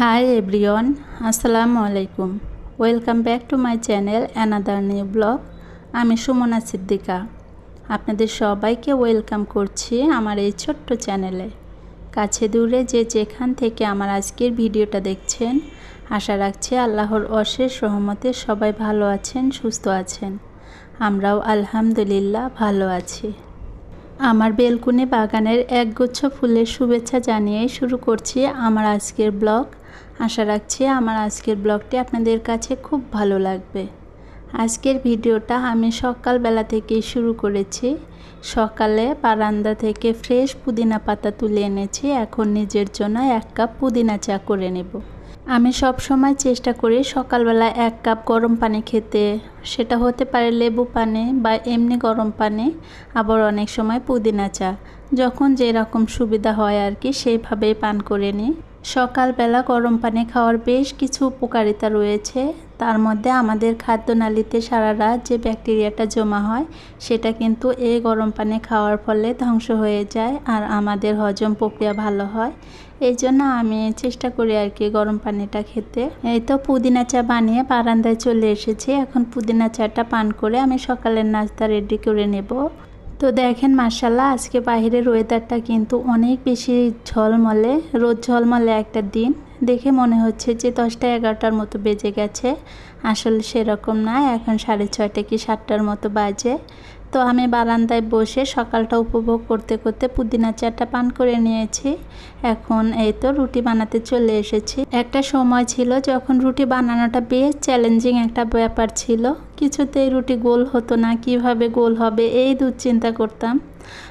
High everyone আসসালামু আলাইকুম welcome back to my channel another new vlog আমি সুমনা সিদ্দিকা। আপনাদের সবাইকে ওয়েলকাম করছি আমার এই ছোট্ট চ্যানেলে কাছে দূরে যে যেখান থেকে আমার আজকের ভিডিওটা দেখছেন, আশা রাখছি আল্লাহর অশেষ রহমতে সবাই ভালো আছেন, সুস্থ আছেন। আমরাও আলহামদুলিল্লাহ ভালো আছি। আমার বেলকুনি বাগানের একগুচ্ছ ফুলের শুভেচ্ছা জানিয়ে শুরু করছি আমার আজকের ব্লগ আশা রাখছি আমার আজকের ব্লগটি আপনাদের কাছে খুব ভালো লাগবে। আজকের ভিডিওটা আমি সকালবেলা থেকেই শুরু করেছি। সকালে বারান্দা থেকে ফ্রেশ পুদিনা পাতা তুলে এনেছি। এখন নিজের জন্য এক কাপ পুদিনা চা করে নেব। আমি সব সময় চেষ্টা করি সকালবেলা এক কাপ গরম পানি খেতে। সেটা হতে পারে লেবু পানি বা এমনি গরম পানি, আবার অনেক সময় পুদিনা চা। যখন যেরকম সুবিধা হয় আর কি, সেইভাবেই পান করে নিই। সকালবেলা গরম পানি খাওয়ার বেশ কিছু উপকারিতা রয়েছে। তার মধ্যে আমাদের খাদ্যনালীতে সারা রাত যে ব্যাকটেরিয়াটা জমা হয়, সেটা কিন্তু এই গরম পানি খাওয়ার ফলে ধ্বংস হয়ে যায় আর আমাদের হজম প্রক্রিয়া ভালো হয়। এই জন্য আমি চেষ্টা করি আর কি গরম পানিটা খেতে। এই তো পুদিনা চা বানিয়ে বারান্দায় চলে এসেছি। এখন পুদিনা চাটা পান করে আমি সকালের নাস্তা রেডি করে নেব। তো দেখেন মার্শাল্লাহ আজকে বাহিরের ওয়েদারটা কিন্তু অনেক বেশি ঝলমলে। রোদ ঝলমলে একটা দিন। দেখে মনে হচ্ছে যে দশটা এগারোটার মতো বেজে গেছে। আসলে সেরকম না, এখন সাড়ে ছয়টা কি সাতটার মতো বাজে। তো আমি বারান্দায় বসে সকালটা উপভোগ করতে করতে পুদিনা চাটা পান করে নিয়েছি। এখন এই তো রুটি বানাতে চলে এসেছি। একটা সময় ছিল যখন রুটি বানানোটা বেশ চ্যালেঞ্জিং একটা ব্যাপার ছিল। কিছুতেই রুটি গোল হতো না, কীভাবে গোল হবে এই দুশ্চিন্তা করতাম।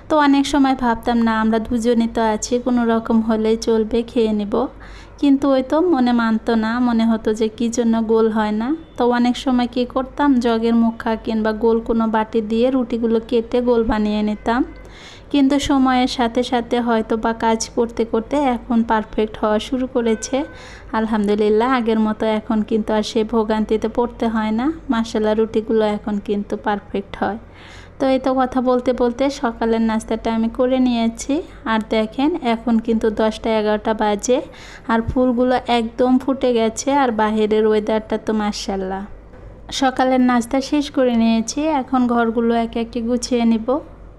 তো অনেক সময় ভাবতাম, না, আমরা দুজনই তো আছি, কোনো রকম হলেই চলবে, খেয়ে নেব। কিন্তু ওই তো মনে মানতো না, মনে হতো যে কী জন্য গোল হয় না। তো অনেক সময় কি করতাম, জগের মুখা কিংবা গোল কোনো বাটি দিয়ে রুটিগুলো কেটে গোল বানিয়ে নিতাম। কিন্তু সময়ের সাথে সাথে হয়তো বা কাজ করতে করতে এখন পারফেক্ট হওয়া শুরু করেছে। আলহামদুলিল্লাহ, আগের মতো এখন কিন্তু আর সে ভোগান্তিতে পড়তে হয় না। মাসালা রুটিগুলো এখন কিন্তু পারফেক্ট হয়। তো এই তো কথা বলতে বলতে সকালের নাস্তাটা আমি করে নিয়েছি। আর দেখেন, এখন কিন্তু দশটা এগারোটা বাজে আর ফুলগুলো একদম ফুটে গেছে আর বাহিরের ওয়েদারটা তো মার্শাল্লাহ সকালের নাস্তা শেষ করে নিয়েছি, এখন ঘরগুলো এক একটি গুছিয়ে নিব।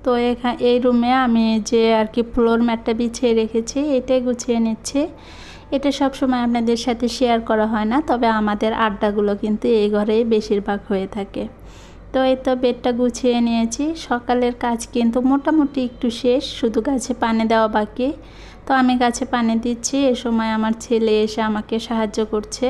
তো এখানে এই রুমে আমি যে আর কি ফ্লোর ম্যাটটা বিছিয়ে রেখেছি এটাই গুছিয়ে নিচ্ছি। এটা সব সময় আপনাদের সাথে শেয়ার করা হয় না, তবে আমাদের আড্ডাগুলো কিন্তু এই ঘরেই বেশিরভাগ হয়ে থাকে। তো এই তো বেডটা গুছিয়ে নিয়েছি। সকালের কাজ কিন্তু মোটামুটি একটু শেষ, শুধু গাছে পানি দেওয়া বাকি। তো আমি গাছে পানি দিচ্ছি, এ সময় আমার ছেলে এসে আমাকে সাহায্য করছে।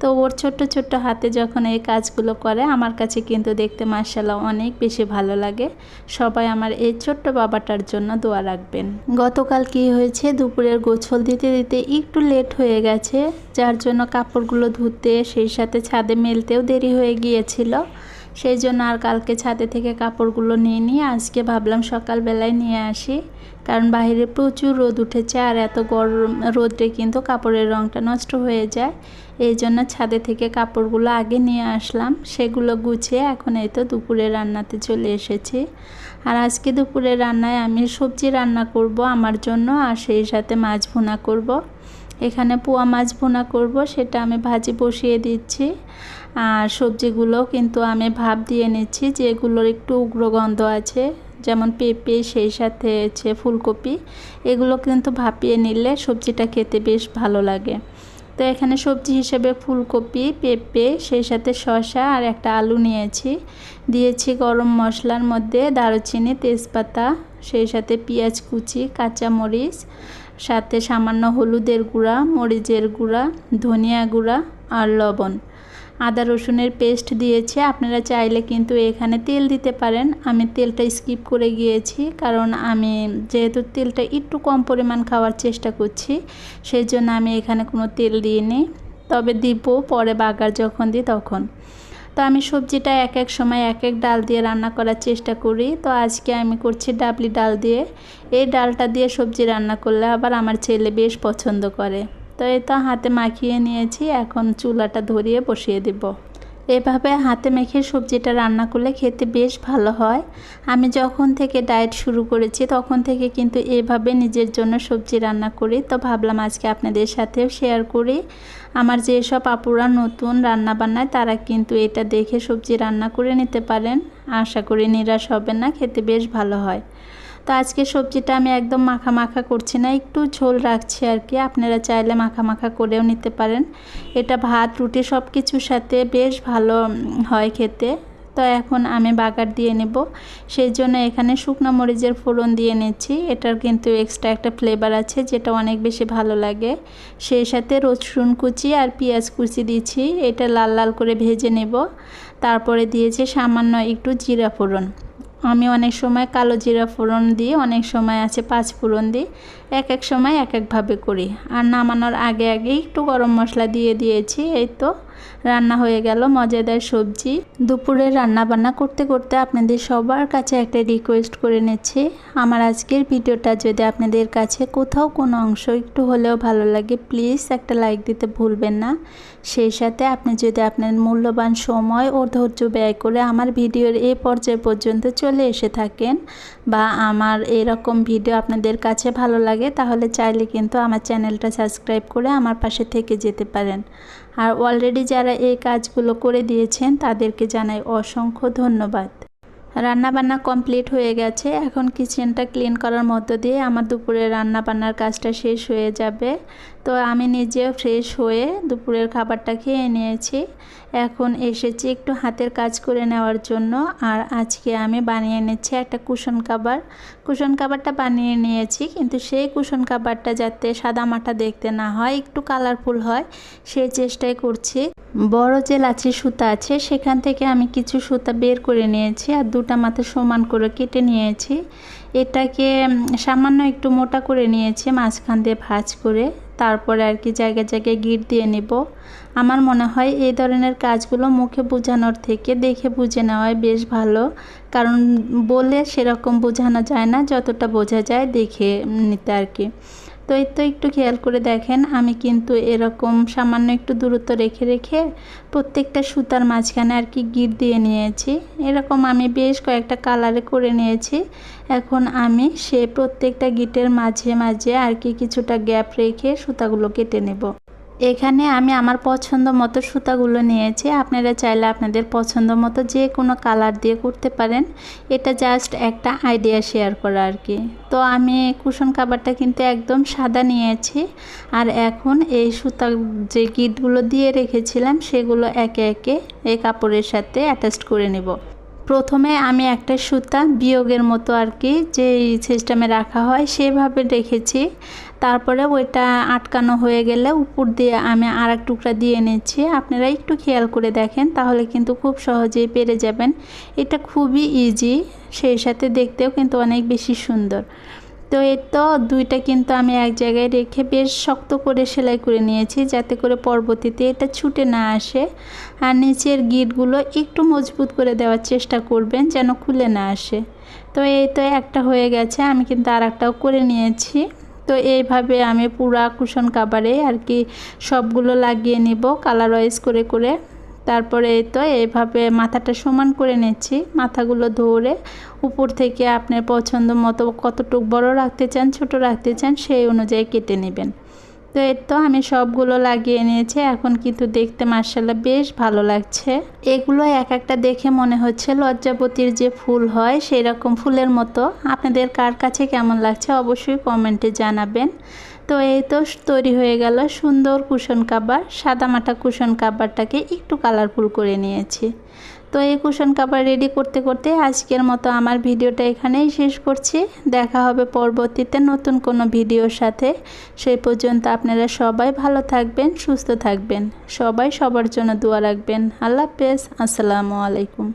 তো ওর ছোট্ট ছোট্ট হাতে যখন এই কাজগুলো করে, আমার কাছে কিন্তু দেখতে মার্শাল্লাহ অনেক বেশি ভালো লাগে। সবাই আমার এই ছোট্ট বাবাটার জন্য দোয়া রাখবেন। গতকাল কি হয়েছে? দুপুরের গোছল দিতে দিতে একটু লেট হয়ে গেছে, যার জন্য কাপড়গুলো ধুতে, সেই সাথে ছাদে মেলতেও দেরি হয়ে গিয়েছিল। সেই জন্য আর কালকে ছাদে থেকে কাপড়গুলো নিয়ে নিয়ে আজকে ভাবলাম সকালবেলায় নিয়ে আসি। কারণ বাইরে প্রচুর রোদ উঠেছে আর এত গরম, রোদে কিন্তু কাপড়ের রঙটা নষ্ট হয়ে যায়। এই জন্য ছাদে থেকে কাপড়গুলো আগে নিয়ে আসলাম। সেগুলো গুছিয়ে এখন এই তো দুপুরে রান্নাতে চলে এসেছি। আর আজকে দুপুরে রান্নায় আমি সবজি রান্না করব আমার জন্য আর সেই সাথে মাছ ভুনা করব। এখানে পোয়া মাছ ভুনা করব, সেটা আমি ভাজি বসিয়ে দিচ্ছি। আর সবজিগুলো কিন্তু আমি ভাব দিয়ে নিচ্ছি যেগুলোর একটু উগ্র গন্ধ আছে, যেমন পেঁপে, সেই সাথে হচ্ছে ফুলকপি, এগুলো কিন্তু ভাপিয়ে নিলে সবজিটা খেতে বেশ ভালো লাগে। তো এখানে সবজি হিসেবে ফুলকপি, পেঁপে, সেই সাথে শসা আর একটা আলু নিয়েছি। দিয়েছি গরম মশলার মধ্যে দারুচিনি, তেজপাতা, সেই সাথে পেঁয়াজ কুচি, কাঁচামরিচ সাথে সামান্য হলুদের গুঁড়া, মরিচের গুঁড়া, ধনিয়া গুঁড়া আর লবণ। আদা রসুনের পেস্ট দিয়েছি। আপনারা চাইলে কিন্তু এখানে তেল দিতে পারেন। আমি তেলটা স্কিপ করে গিয়েছি কারণ আমি যেহেতু তেলটা একটু কম পরিমাণ খাওয়ার চেষ্টা করছি সেই জন্য আমি এখানে কোনো তেল দিইনি। তবে দিব, পরে বাগার যখন দিই তখন। তো আমি সবজিটা এক এক সময় এক এক ডাল দিয়ে রান্না করার চেষ্টা করি। তো আজকে আমি করছি ডাবলি ডাল দিয়ে। এই ডালটা দিয়ে সবজি রান্না করলে আবার আমার ছেলে বেশ পছন্দ করে। তো এই তো হাতে মাখিয়ে নিয়েছি। এখন চুলাটা ধরিয়ে বসিয়ে দেব। এভাবে হাতে মেখে সবজিটা রান্না করলে খেতে বেশ ভালো হয়। আমি যখন থেকে ডায়েট শুরু করেছি, তখন থেকে কিন্তু এভাবে নিজের জন্য সবজি রান্না করি। তো ভাবলাম আজকে আপনাদের সাথেও শেয়ার করি। আমার যেসব আপুরা নতুন রান্না বান্নায়, তারা কিন্তু এটা দেখে সবজি রান্না করে নিতে পারেন। আশা করি নিরাশ হবে না, খেতে বেশ ভালো হয়। তো আজকে সবজিটা আমি একদম মাখা মাখা করছি না, একটু ঝোল রাখছি আর কি। আপনারা চাইলে মাখা মাখা করেও নিতে পারেন। এটা ভাত, রুটি সব কিছুর সাথে বেশ ভালো হয় খেতে। তো এখন আমি বাগার দিয়ে নেব। সেই জন্য এখানে শুকনো মরিচের ফোড়ন দিয়ে নিচ্ছি। এটার কিন্তু এক্সট্রা একটা ফ্লেভার আছে, যেটা অনেক বেশি ভালো লাগে। সেই সাথে রসুন কুচি আর পেঁয়াজ কুচি দিচ্ছি। এটা লাল লাল করে ভেজে নেব। তারপরে দিয়েছি সামান্য একটু জিরা ফোড়ন। আমি অনেক সময় কালো জিরা ফোড়ন দিই অনেক সময় আছে পাঁচ ফোড়ন দিই। এক এক সময় এক একভাবে করি। আর নামানোর আগে আগে একটু গরম মশলা দিয়ে দিয়েছি, এই তো। রান্না হয়ে গেল, মজাদার সবজি। দুপুরে রান্না বান্না করতে করতে আপনাদের সবার কাছে একটা রিকোয়েস্ট করে নিচ্ছি। আমার আজকের ভিডিওটা যদি আপনাদের কাছে কোথাও কোনো অংশ একটু হলেও ভালো লাগে প্লিজ একটা লাইক দিতে ভুলবেন না। সেই সাথে আপনি যদি আপনার মূল্যবান সময় ও ধৈর্য ব্যয় করে আমার ভিডিওর এই পর্যায় পর্যন্ত চলে এসে থাকেন বা আমার এরকম ভিডিও আপনাদের কাছে ভালো লাগে তাহলে চাইলে কিন্তু আমার চ্যানেলটা সাবস্ক্রাইব করে আমার পাশে থেকে যেতে পারেন। আর অলরেডি যারা এই কাজগুলো করে দিয়েছেন, তাদেরকে জানাই অসংখ্য ধন্যবাদ। রান্নাবান্না কমপ্লিট হয়ে গেছে। এখন কিচেনটা ক্লিন করার মধ্য দিয়ে আমার দুপুরে রান্নাবান্নার কাজটা শেষ হয়ে যাবে। তো আমি নিজেও ফ্রেশ হয়ে দুপুরের খাবারটা খেয়ে নিয়েছি। এখন এসেছি একটু হাতের কাজ করে নেওয়ার জন্য। আর আজকে আমি বানিয়ে নিচ্ছি একটা কুশন কাবার কুশন কাবারটা বানিয়ে নিয়েছি, কিন্তু সেই কুশন কাবারটা যাতে সাদা মাটা দেখতে না হয়, একটু কালারফুল হয় সেই চেষ্টাই করছি। বড় যে লাচি সুতা আছে, সেখান থেকে আমি কিছু সুতা বের করে নিয়েছি আর দুটা মাথা সমান করে কেটে নিয়েছি। এটাকে সামান্য একটু মোটা করে নিয়েছি, মাঝখান দিয়ে ভাজ করে। তারপরে আর কি জায়গায় জায়গায় গিট দিয়ে নেব। আমার মনে হয় এই ধরনের কাজগুলো মুখে বোঝানোর থেকে দেখে বুঝে নেওয়াই বেশ ভালো। কারণ বলে সেরকম বোঝানো যায় না, যতটা বোঝা যায় দেখে নিতে আর কি। তো এই তো একটু খেয়াল করে দেখেন, আমি কিন্তু এরকম সামান্য একটু দূরত্ব রেখে রেখে প্রত্যেকটা সুতার মাঝখানে আর কি গিট দিয়ে নিয়েছি। এরকম আমি বেশ কয়েকটা কালারে করে নিয়েছি। এখন আমি সে প্রত্যেকটা গিটের মাঝে মাঝে আর কি কিছুটা গ্যাপ রেখে সুতাগুলো কেটে নেব। এখানে আমি আমার পছন্দ মতো সুতাগুলো নিয়েছি। আপনারা চাইলে আপনাদের পছন্দ মতো যে কোনো কালার দিয়ে করতে পারেন। এটা জাস্ট একটা আইডিয়া শেয়ার করা আর কি। তো আমি কুশন কাবারটা কিন্তু একদম সাদা নিয়েছি। আর এখন এই সুতা যে গিটগুলো দিয়ে রেখেছিলাম, সেগুলো একে একে এই কাপড়ের সাথে অ্যাটাচ করে নেব। প্রথমে আমি একটা সুতা বিয়োগের মতো আর কি যে সিস্টেমে রাখা হয় সেভাবে রেখেছি। তারপরে ওইটা আটকানো হয়ে গেলে উপর দিয়ে আমি আর এক টুকরা দিয়ে নিচ্ছি আপনারা একটু খেয়াল করে দেখেন, তাহলে কিন্তু খুব সহজেই পেরে যাবেন। এটা খুবই ইজি সেই সাথে দেখতেও কিন্তু অনেক বেশি সুন্দর। তো এর তো দুইটা কিন্তু আমি এক জায়গায় রেখে বেশ শক্ত করে সেলাই করে নিয়েছি যাতে করে পরবর্তীতে এটা ছুটে না আসে। আর নিচের গিটগুলো একটু মজবুত করে দেওয়ার চেষ্টা করবেন যেন খুলে না আসে। তো এই তো একটা হয়ে গেছে, আমি কিন্তু আর একটাও করে নিয়েছি। তো এইভাবে আমি পুরা কুশন কাবারে আর কি সবগুলো লাগিয়ে নিব কালার ওয়াইজ করে করে। তারপরে তো এইভাবে মাথাটা সমান করে নিচ্ছি। মাথাগুলো ধরে উপর থেকে আপনার পছন্দ মতো কতটুক বড় রাখতে চান, ছোট রাখতে চান, সেই অনুযায়ী কেটে নেবেন। তো এর তো আমি সবগুলো লাগিয়ে নিয়েছি। এখন কিন্তু দেখতে মার্শাল্লাহ বেশ ভালো লাগছে। এগুলো এক একটা দেখে মনে হচ্ছে লজ্জাপতির যে ফুল হয় সেই রকম ফুলের মতো। আপনাদের কার কাছে কেমন লাগছে অবশ্যই কমেন্টে জানাবেন। তো এই তো তৈরি হয়ে গেল সুন্দর কুশন কাবার, সাদামাটা কুশন কাবারটাকে একটু কালারফুল করে নিয়েছি। তো এই কুশন কাবার রেডি করতে করতে আজকের মতো আমার ভিডিওটা এখানেই শেষ করছি। দেখা হবে পরবর্তীতে নতুন কোনো ভিডিওর সাথে। সেই পর্যন্ত আপনারা সবাই ভালো থাকবেন, সুস্থ থাকবেন। সবাই সবার জন্য দোয়া রাখবেন। আল্লাহ হাফেজ। আসসালামু আলাইকুম।